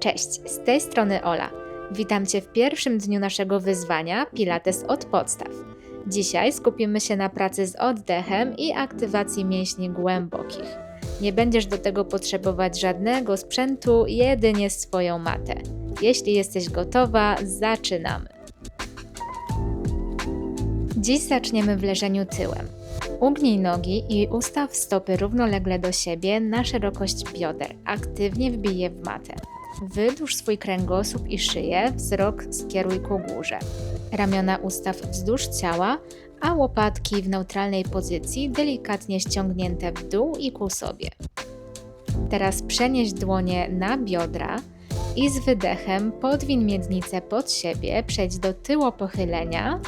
Cześć, z tej strony Ola. Witam Cię w pierwszym dniu naszego wyzwania Pilates od podstaw. Dzisiaj skupimy się na pracy z oddechem i aktywacji mięśni głębokich. Nie będziesz do tego potrzebować żadnego sprzętu, jedynie swoją matę. Jeśli jesteś gotowa, zaczynamy. Dziś zaczniemy w leżeniu tyłem. Ugnij nogi i ustaw stopy równolegle do siebie na szerokość bioder. Aktywnie wbij je w matę. Wydłuż swój kręgosłup i szyję, wzrok skieruj ku górze. Ramiona ustaw wzdłuż ciała, a łopatki w neutralnej pozycji delikatnie ściągnięte w dół i ku sobie. Teraz przenieś dłonie na biodra i z wydechem podwin miednicę pod siebie, przejdź do tyłu pochylenia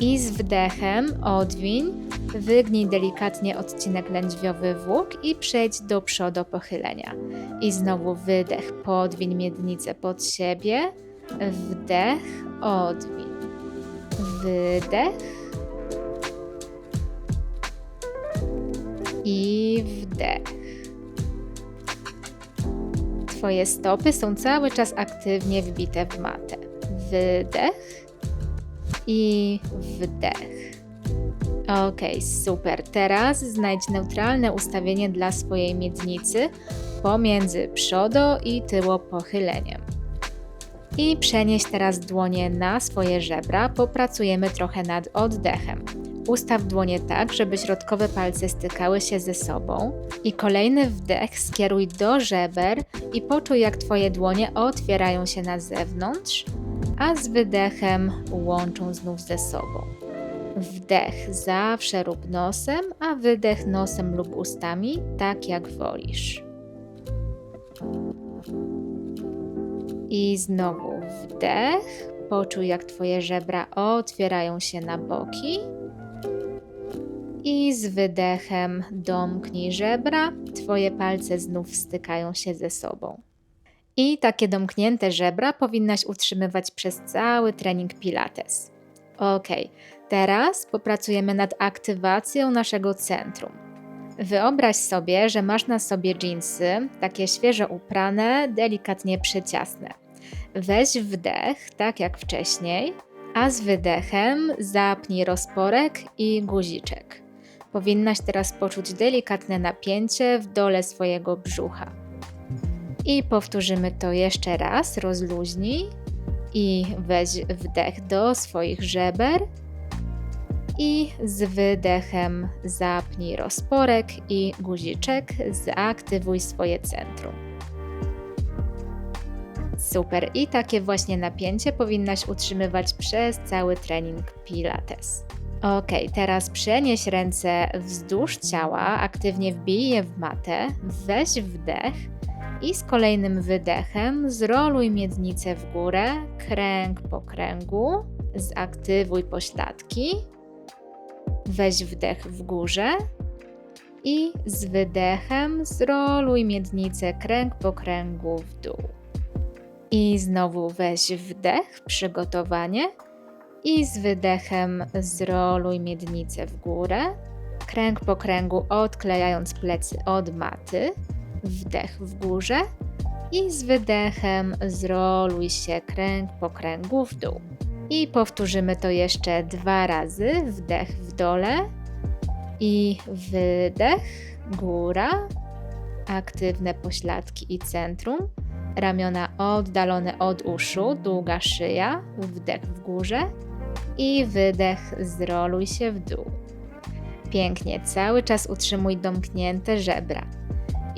i z wdechem odwiń, wygnij delikatnie odcinek lędźwiowy włók i przejdź do przodu pochylenia. I znowu wydech, podwiń miednicę pod siebie, wdech, odwiń, wydech i wdech. Twoje stopy są cały czas aktywnie wbite w matę. Wydech i wdech. Ok, super. Teraz znajdź neutralne ustawienie dla swojej miednicy pomiędzy przodo i tyło pochyleniem. I przenieś teraz dłonie na swoje żebra, popracujemy trochę nad oddechem. Ustaw dłonie tak, żeby środkowe palce stykały się ze sobą i kolejny wdech skieruj do żeber i poczuj jak Twoje dłonie otwierają się na zewnątrz, a z wydechem łączą znów ze sobą. Wdech zawsze rób nosem, a wydech nosem lub ustami, tak jak wolisz. I znowu wdech. Poczuj, jak Twoje żebra otwierają się na boki. I z wydechem domknij żebra. Twoje palce znów stykają się ze sobą. I takie domknięte żebra powinnaś utrzymywać przez cały trening Pilates. Ok, teraz popracujemy nad aktywacją naszego centrum. Wyobraź sobie, że masz na sobie dżinsy, takie świeżo uprane, delikatnie przyciasne. Weź wdech, tak jak wcześniej, a z wydechem zapnij rozporek i guziczek. Powinnaś teraz poczuć delikatne napięcie w dole swojego brzucha. I powtórzymy to jeszcze raz. Rozluźnij i weź wdech do swoich żeber. I z wydechem zapnij rozporek i guziczek, zaktywuj swoje centrum. Super, i takie właśnie napięcie powinnaś utrzymywać przez cały trening Pilates. Ok, teraz przenieś ręce wzdłuż ciała, aktywnie wbij je w matę, weź wdech i z kolejnym wydechem zroluj miednicę w górę, kręg po kręgu, zaktywuj pośladki, weź wdech w górze i z wydechem zroluj miednicę kręg po kręgu w dół. I znowu weź wdech, przygotowanie i z wydechem zroluj miednicę w górę, kręg po kręgu odklejając plecy od maty wdech w górze i z wydechem zroluj się kręg po kręgu w dół. I powtórzymy to jeszcze dwa razy. Wdech w dole i wydech, góra, aktywne pośladki i centrum, ramiona oddalone od uszu, długa szyja, wdech w górze i wydech, zroluj się w dół. Pięknie, cały czas utrzymuj domknięte żebra.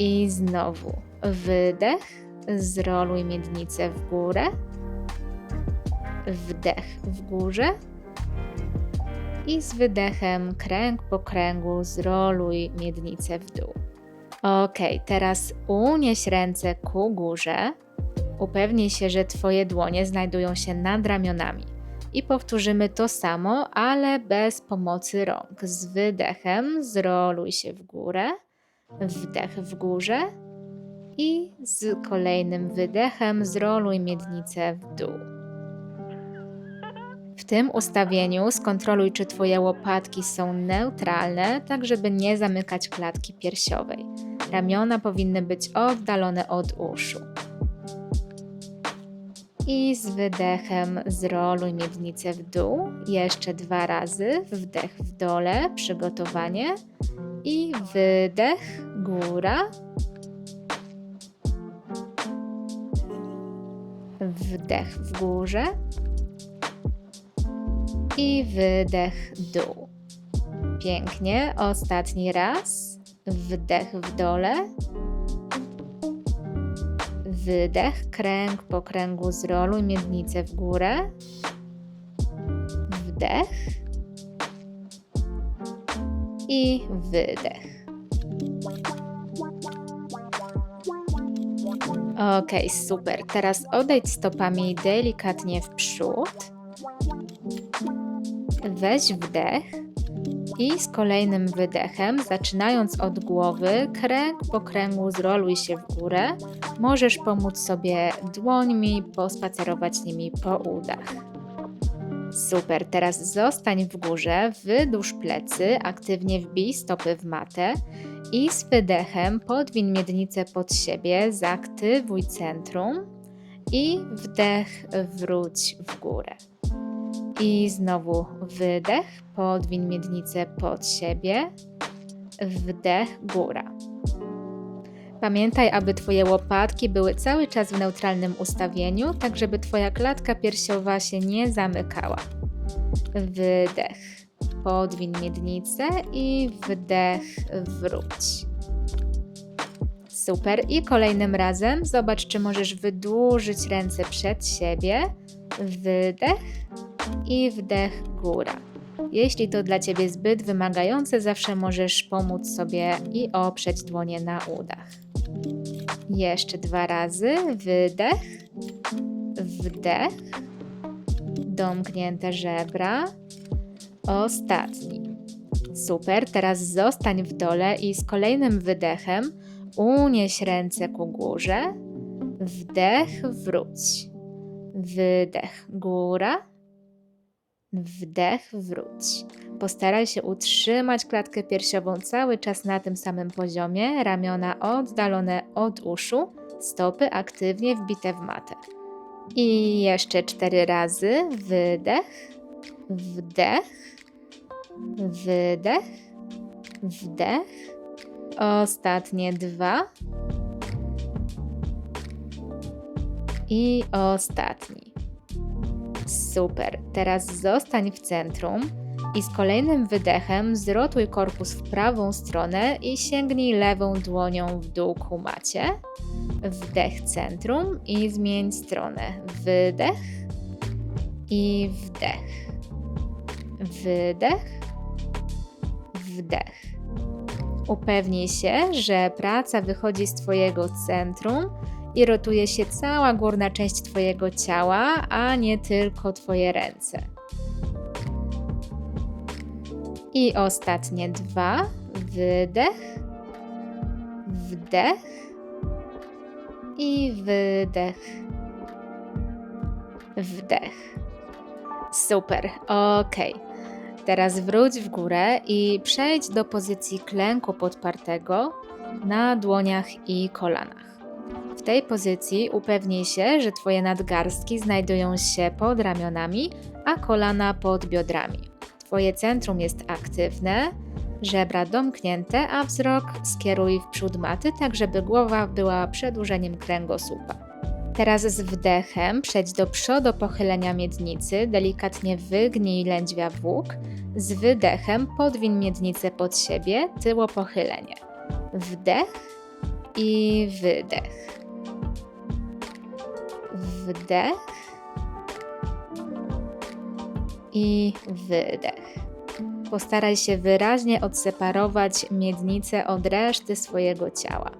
I znowu wydech, zroluj miednicę w górę, wdech w górze i z wydechem kręg po kręgu zroluj miednicę w dół. Ok, teraz unieś ręce ku górze. Upewnij się, że Twoje dłonie znajdują się nad ramionami. I powtórzymy to samo, ale bez pomocy rąk. Z wydechem zroluj się w górę wdech w górze i z kolejnym wydechem zroluj miednicę w dół. W tym ustawieniu skontroluj, czy Twoje łopatki są neutralne, tak żeby nie zamykać klatki piersiowej. Ramiona powinny być oddalone od uszu. I z wydechem zroluj miednicę w dół. Jeszcze dwa razy. Wdech w dole, przygotowanie. I wydech, góra. Wdech w górze. I wydech, dół. Pięknie. Ostatni raz. Wdech w dole. Wydech, kręg po kręgu zroluj miednicę w górę. Wdech. I wydech. Ok, super. Teraz odejdź stopami delikatnie w przód. Weź wdech i z kolejnym wydechem, zaczynając od głowy, kręg po kręgu zroluj się w górę. Możesz pomóc sobie dłońmi, pospacerować nimi po udach. Super, teraz zostań w górze, wydłuż plecy, aktywnie wbij stopy w matę i z wydechem podwiń miednicę pod siebie, zaktywuj centrum i wdech wróć w górę. I znowu wydech, podwiń miednicę pod siebie, wdech, góra. Pamiętaj, aby Twoje łopatki były cały czas w neutralnym ustawieniu, tak żeby Twoja klatka piersiowa się nie zamykała. Wydech, podwiń miednicę i wdech, wróć. Super. I kolejnym razem zobacz, czy możesz wydłużyć ręce przed siebie. Wydech i wdech góra. Jeśli to dla Ciebie zbyt wymagające, zawsze możesz pomóc sobie i oprzeć dłonie na udach. Jeszcze dwa razy. Wydech, wdech, domknięte żebra. Ostatni. Super, teraz zostań w dole i z kolejnym wydechem unieś ręce ku górze. Wdech, wróć. Wydech, góra Wdech, wróć. Postaraj się utrzymać klatkę piersiową cały czas na tym samym poziomie, ramiona oddalone od uszu, stopy aktywnie wbite w matę. I jeszcze cztery razy. Wydech, wdech, wydech, wdech. Ostatnie dwa. I ostatni. Super. Teraz zostań w centrum i z kolejnym wydechem zrotuj korpus w prawą stronę i sięgnij lewą dłonią w dół ku macie. Wdech centrum i zmień stronę. Wydech i wdech. Wydech, wdech. Upewnij się, że praca wychodzi z Twojego centrum i rotuje się cała górna część Twojego ciała, a nie tylko Twoje ręce. I ostatnie dwa. Wydech, wdech i wydech, wdech. Super, ok. Teraz wróć w górę i przejdź do pozycji klęku podpartego na dłoniach i kolanach. W tej pozycji upewnij się, że Twoje nadgarstki znajdują się pod ramionami, a kolana pod biodrami. Twoje centrum jest aktywne, żebra domknięte, a wzrok skieruj w przód maty, tak żeby głowa była przedłużeniem kręgosłupa. Teraz z wdechem przejdź do przodu pochylenia miednicy, delikatnie wygnij lędźwia włók. Z wydechem podwiń miednicę pod siebie, tyło pochylenie. Wdech i wydech wdech i wydech. Postaraj się wyraźnie odseparować miednicę od reszty swojego ciała.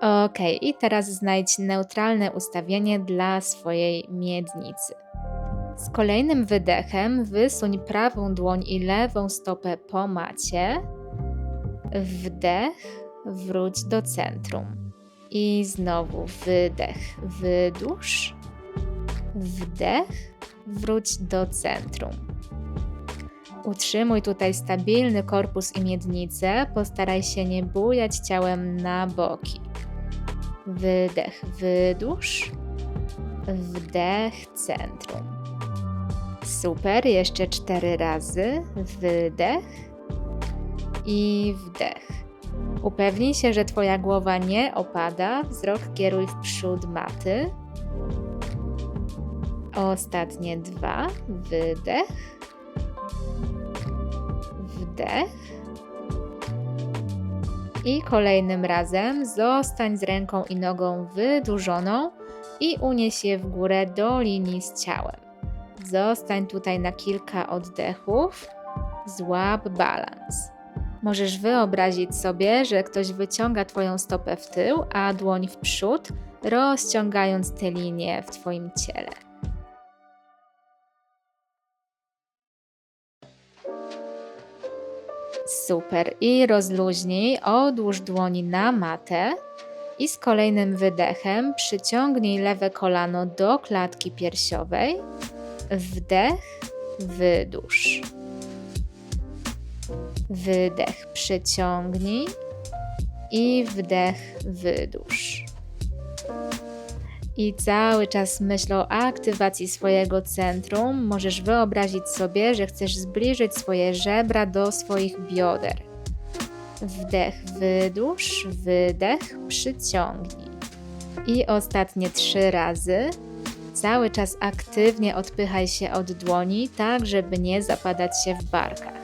Ok, i teraz znajdź neutralne ustawienie dla swojej miednicy. Z kolejnym wydechem wysuń prawą dłoń i lewą stopę po macie Wdech, wróć do centrum. I znowu wydech, wydłuż. Wdech, wróć do centrum. Utrzymuj tutaj stabilny korpus i miednicę, postaraj się nie bujać ciałem na boki. Wydech, wydłuż, wdech, centrum. Super, jeszcze cztery razy. Wydech i wdech. Upewnij się, że Twoja głowa nie opada, wzrok kieruj w przód maty. Ostatnie dwa. Wydech. Wdech. I kolejnym razem zostań z ręką i nogą wydłużoną i unieś je w górę do linii z ciałem. Zostań tutaj na kilka oddechów. Złap balans. Możesz wyobrazić sobie, że ktoś wyciąga Twoją stopę w tył, a dłoń w przód, rozciągając te linie w Twoim ciele. Super. I rozluźnij, odłóż dłoni na matę i z kolejnym wydechem przyciągnij lewe kolano do klatki piersiowej. Wdech, wydłuż. Wydech, przyciągnij i wdech, wydłuż. I cały czas myśl o aktywacji swojego centrum. Możesz wyobrazić sobie, że chcesz zbliżyć swoje żebra do swoich bioder. Wdech, wydłuż, wydech, przyciągnij. I ostatnie trzy razy. Cały czas aktywnie odpychaj się od dłoni, tak żeby nie zapadać się w barkach.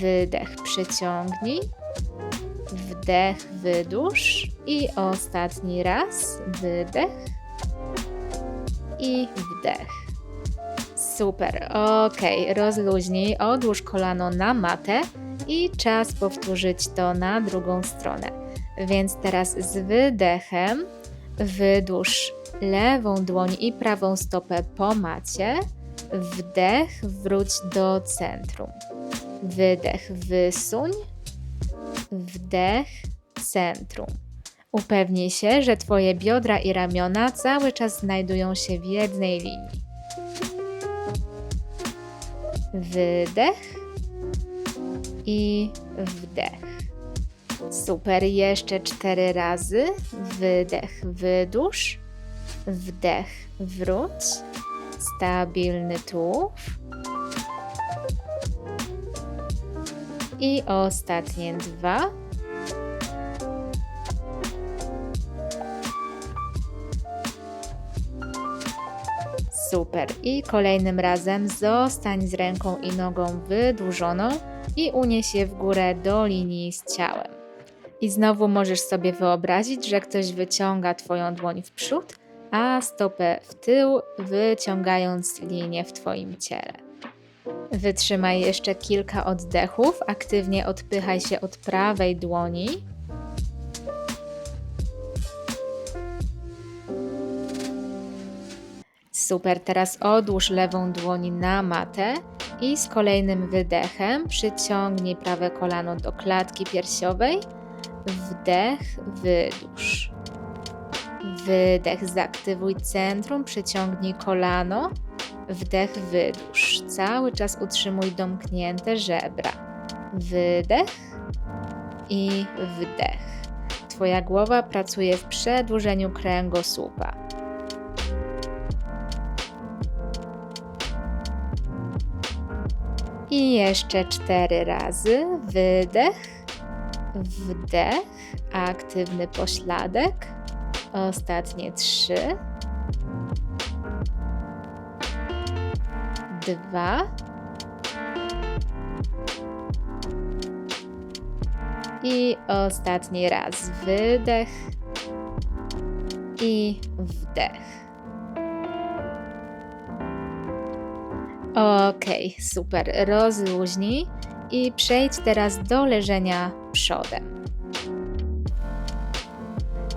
Wydech, przyciągnij. Wdech, wydłuż. I ostatni raz. Wydech. I wdech. Super, ok, rozluźnij, odłóż kolano na matę i czas powtórzyć to na drugą stronę. Więc teraz z wydechem wydłuż lewą dłoń i prawą stopę po macie. Wdech, wróć do centrum. Wydech, wysuń. Wdech, centrum. Upewnij się, że Twoje biodra i ramiona cały czas znajdują się w jednej linii. Wydech i wdech. Super, jeszcze cztery razy. Wydech, wydłuż. Wdech, wróć. Stabilny tułów. I ostatnie dwa. Super. I kolejnym razem zostań z ręką i nogą wydłużoną i unieś je w górę do linii z ciałem. I znowu możesz sobie wyobrazić, że ktoś wyciąga Twoją dłoń w przód, a stopę w tył, wyciągając linię w Twoim ciele. Wytrzymaj jeszcze kilka oddechów, aktywnie odpychaj się od prawej dłoni. Super, teraz odłóż lewą dłoń na matę i z kolejnym wydechem przyciągnij prawe kolano do klatki piersiowej. Wdech, wydłuż. Wydech, zaktywuj centrum, przyciągnij kolano. Wdech, wydłuż. Cały czas utrzymuj domknięte żebra. Wydech i wdech. Twoja głowa pracuje w przedłużeniu kręgosłupa. I jeszcze cztery razy. Wydech, wdech, aktywny pośladek. Ostatnie trzy. Dwa. I ostatni raz wydech i wdech. Ok, super. Rozluźnij i przejdź teraz do leżenia przodem.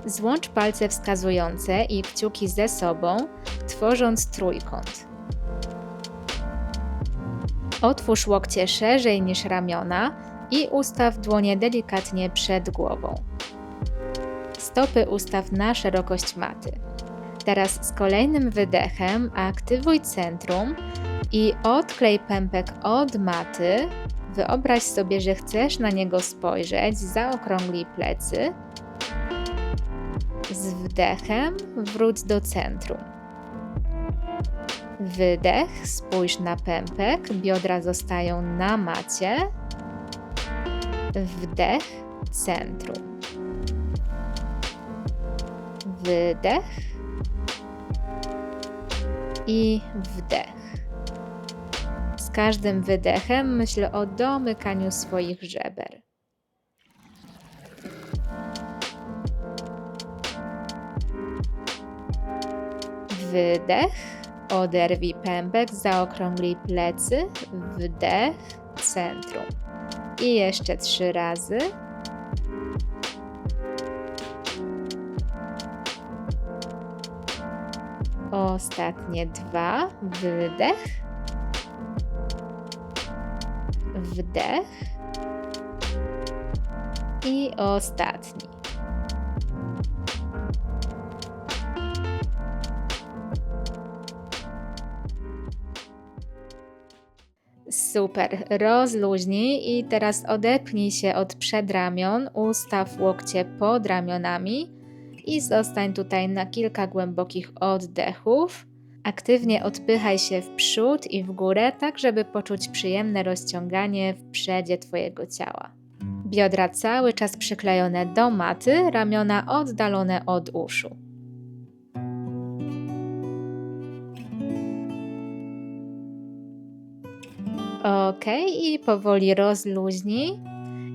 Złącz palce wskazujące i kciuki ze sobą, tworząc trójkąt. Otwórz łokcie szerzej niż ramiona i ustaw dłonie delikatnie przed głową. Stopy ustaw na szerokość maty. Teraz z kolejnym wydechem aktywuj centrum i odklej pępek od maty. Wyobraź sobie, że chcesz na niego spojrzeć, zaokrąglij plecy. Z wdechem wróć do centrum. Wydech, spójrz na pępek, biodra zostają na macie. Wdech, centrum. Wydech i wdech. Z każdym wydechem myśl o domykaniu swoich żeber. Wydech, oderwij pępek, zaokrąglij plecy, wdech, centrum. I jeszcze trzy razy. Ostatnie dwa. Wydech. Wdech. I ostatni. Super, rozluźnij i teraz odepnij się od przedramion, ustaw łokcie pod ramionami i zostań tutaj na kilka głębokich oddechów. Aktywnie odpychaj się w przód i w górę, tak żeby poczuć przyjemne rozciąganie w przedzie Twojego ciała. Biodra cały czas przyklejone do maty, ramiona oddalone od uszu. Ok, i powoli rozluźnij.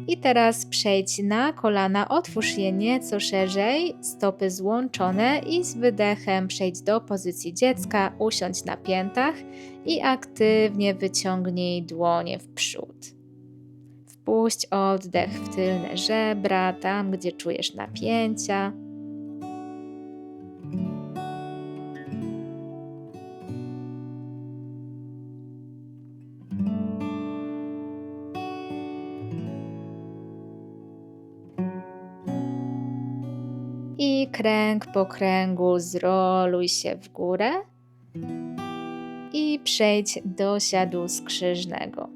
I teraz przejdź na kolana, otwórz je nieco szerzej, stopy złączone i z wydechem przejdź do pozycji dziecka, usiądź na piętach i aktywnie wyciągnij dłonie w przód. Wpuść oddech w tylne żebra, tam gdzie czujesz napięcia. I kręg po kręgu zroluj się w górę i przejdź do siadu skrzyżnego.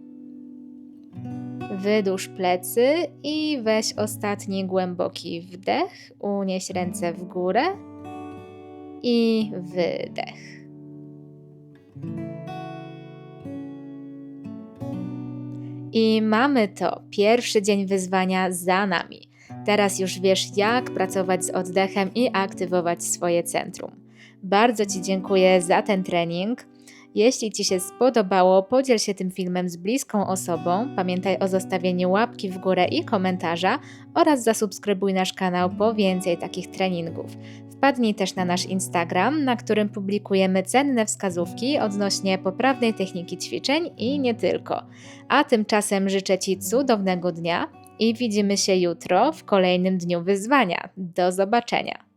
Wydłuż plecy i weź ostatni głęboki wdech. Unieś ręce w górę i wydech. I mamy to. Pierwszy dzień wyzwania za nami. Teraz już wiesz, jak pracować z oddechem i aktywować swoje centrum. Bardzo Ci dziękuję za ten trening. Jeśli Ci się spodobało, podziel się tym filmem z bliską osobą. Pamiętaj o zostawieniu łapki w górę i komentarza oraz zasubskrybuj nasz kanał po więcej takich treningów. Wpadnij też na nasz Instagram, na którym publikujemy cenne wskazówki odnośnie poprawnej techniki ćwiczeń i nie tylko. A tymczasem życzę Ci cudownego dnia i widzimy się jutro w kolejnym dniu wyzwania. Do zobaczenia.